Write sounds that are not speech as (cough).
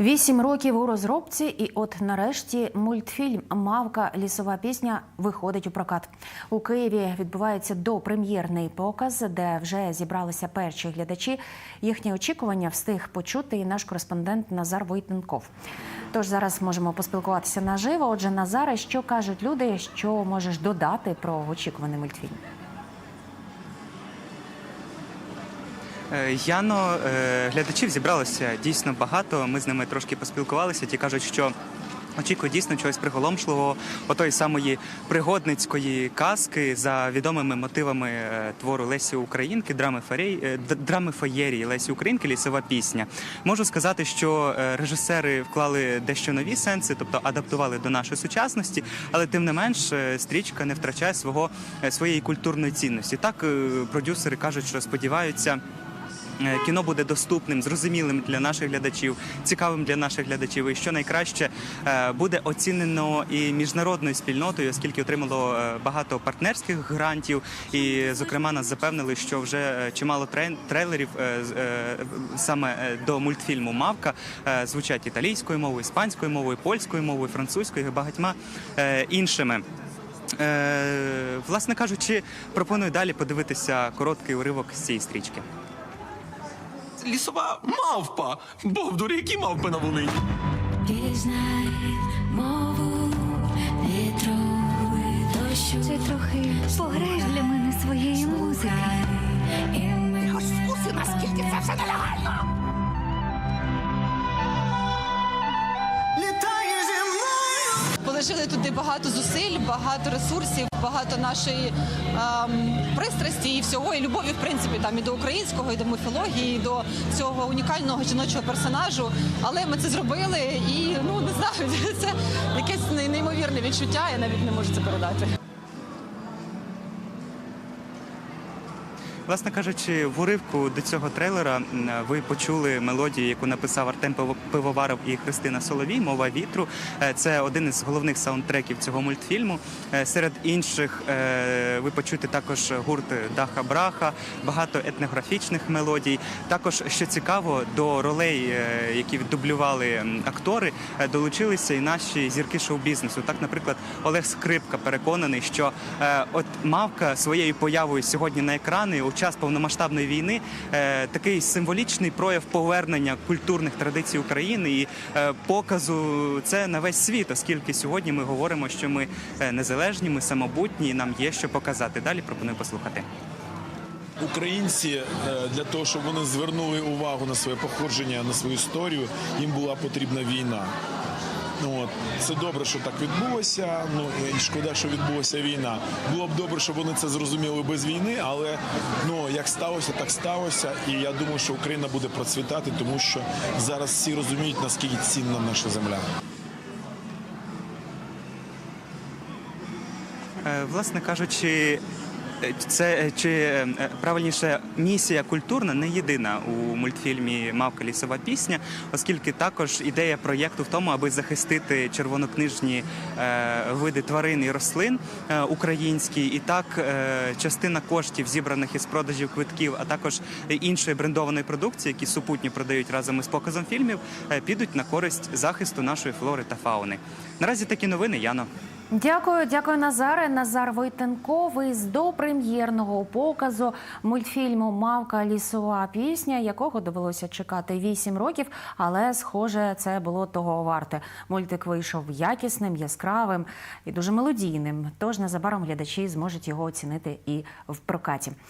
Вісім років у розробці, і от нарешті мультфільм Мавка лісова пісня виходить у прокат. У Києві відбувається допрем'єрний показ, де вже зібралися перші глядачі. Їхні очікування встиг почути і наш кореспондент Назар Войтенков. Тож зараз можемо поспілкуватися наживо. Отже, Назаре, що кажуть люди, що можеш додати про очікуваний мультфільм? Яно, е, глядачів зібралося дійсно багато. Ми з ними трошки поспілкувалися. Ті кажуть, що очікують дійсно чогось приголомшливого, отої самої пригодницької казки за відомими мотивами е, твору Лесі Українки, драми фарей, е, драми феєрії Лесі Українки, лісова пісня. Можу сказати, що е, режисери вклали дещо нові сенси, тобто адаптували до нашої сучасності, але тим не менш е, стрічка не втрачає свого е, своєї культурної цінності. Так е, продюсери кажуть, що сподіваються. Е, Кіно буде доступним, зрозумілим для наших глядачів, цікавим для наших глядачів. І що найкраще е, буде оцінено і міжнародною спільнотою, оскільки отримало е, багато партнерських грантів. І, зокрема, нас запевнили, що вже чимало трейлерів саме до мультфільму Мавка звучать італійською мовою, іспанською мовою, польською мовою, французькою і багатьма іншими. Власне кажучи, пропоную далі подивитися короткий уривок з цієї стрічки. Лісова мавпа! Бовдур, які мавпи на Волині? Пізнай мову вітру і дощу. Ти трохи пограєш для мене своєї музики? І ми Ось вкуси, наскільки це все нелегально! Мною! Положили туди багато зусиль, багато ресурсів, багато нашої ем, пристрасті і всього, і любові, в принципі, там і до українського, і до міфології, і до цього унікального жіночого персонажу. Але ми це зробили, і ну не знаю, (laughs) це якесь неймовірне відчуття. Я навіть не можу це передати. Власне кажучи, в уривку до цього трейлера ви почули мелодію, яку написав Артем Пиво- Пивоваров і Христина Соловій. Мова вітру. Е, Це один із головних саундтреків цього мультфільму. Е, Серед інших е, ви почуєте також гурт Даха Браха, багато етнографічних мелодій. Також що цікаво, до ролей, які дублювали актори, долучилися і наші зірки шоу-бізнесу. Так, наприклад, Олег Скрипка переконаний, що от мавка своєю появою сьогодні на екрани час повномасштабної війни е, такий символічний прояв повернення культурних традицій України і е, показу це на весь світ, оскільки сьогодні ми говоримо, що ми е, незалежні, ми самобутні, і нам є що показати. Далі пропоную послухати. Українці для того, щоб вони звернули увагу на своє походження, на свою історію, їм була потрібна війна. Ну, от. Це добре, що так відбулося. Ну шкода, що відбулася війна. Було б добре, щоб вони це зрозуміли без війни, але ну як сталося, так сталося. І я думаю, що Україна буде процвітати, тому що зараз всі розуміють, наскільки цінна наша земля. Е, Власне кажучи, це е, чи е, правильніше місія культурна не єдина у мультфільмі Мавка лісова пісня, оскільки також ідея проєкту в тому, аби захистити червонокнижні е, види тварин і рослин українські, і так частина коштів, зібраних із продажів квитків, а також іншої брендованої продукції, які супутні продають разом із показом фільмів, підуть на користь захисту нашої флори та фауни. Наразі такі новини, Яно. Дякую, дякую, Назаре. Назар Войтенков із допрем'єрного показу мультфільму Мавка лісова пісня, якого довелося чекати 8 років, але схоже, це було того варте. Мультик вийшов якісним, яскравим і дуже мелодійним. Тож незабаром глядачі зможуть його оцінити і в прокаті.